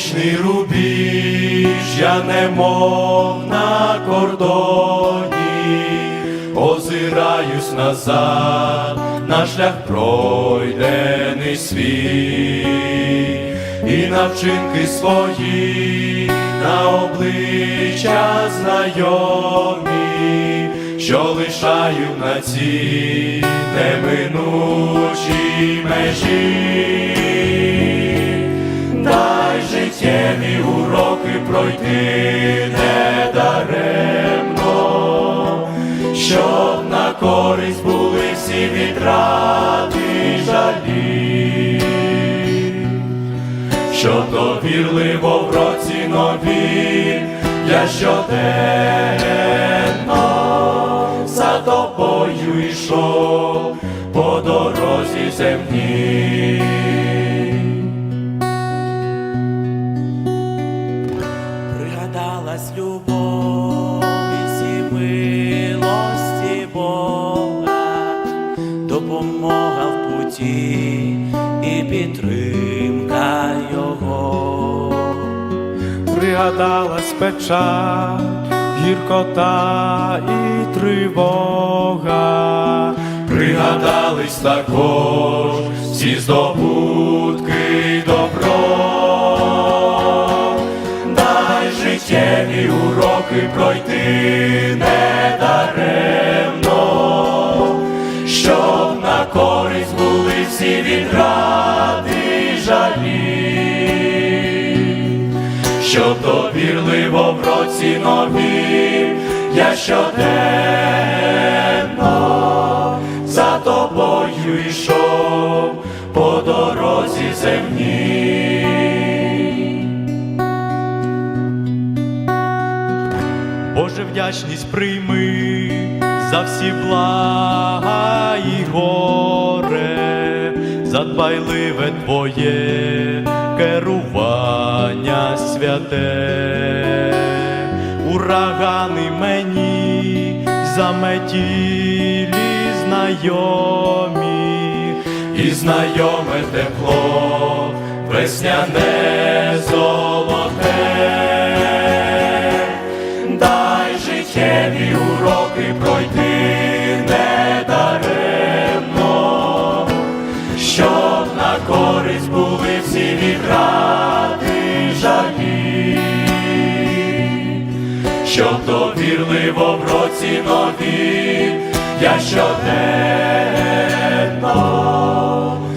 вічний рубіж, я немов на кордоні, озираюсь назад, на шлях пройдений свій, і на вчинки свої, на обличчя знайомі, що лишаю на цій неминучій межі. Дай життєві уроки пройти недаремно, щоб на користь були всі відрати жалі, щоб довірливо в році нові я щоденно за тобою йшов по дорозі земній. Пригадалась любов і милості Бога, допомога в путі і підтримка Його. Пригадалась печаль, гіркота і тривога. Пригадались також всі здобутки добро, пройти недаремно, щоб на користь були всі відради жалі, щоб довірливо в році нові я щоденно за тобою йшов по дорозі земній. Вдячність прийми за всі блага і горе, за дбайливе твоє керування святе, урагани мені заметілі знайомі, і знайоме тепло, весняне золоте, життєві уроки пройти недаремно, щоб на користь були всі відради жалі, щоб довірливо в році нові я щоденно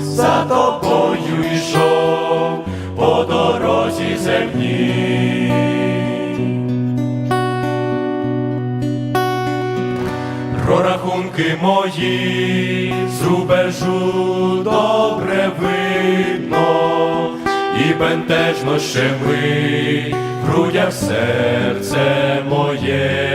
за тобою йшов по дорозі земній. Прорахунки мої з добре видно, і бентежно ще ми в грудях серце моє,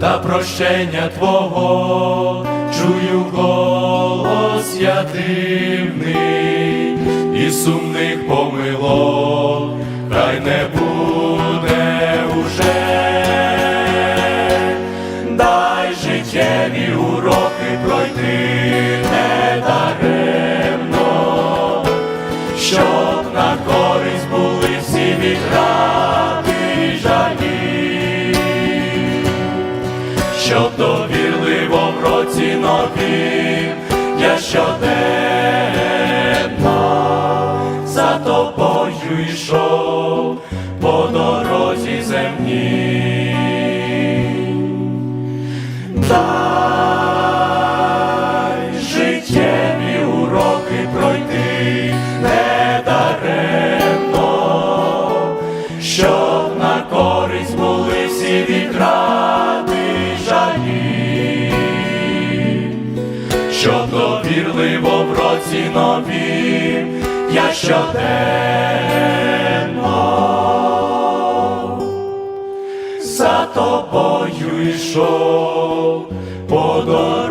та прощення Твого чую голос я дивний, і сумних помилок хай не буде щоб довірливо в році нові я щоденно за тобою йшов по дорозі земній. Дай життєві уроки пройти недаремно, щоб на користь були всі відради щоб довірливо в році нові. Я щоденно за тобою йшов по дорозі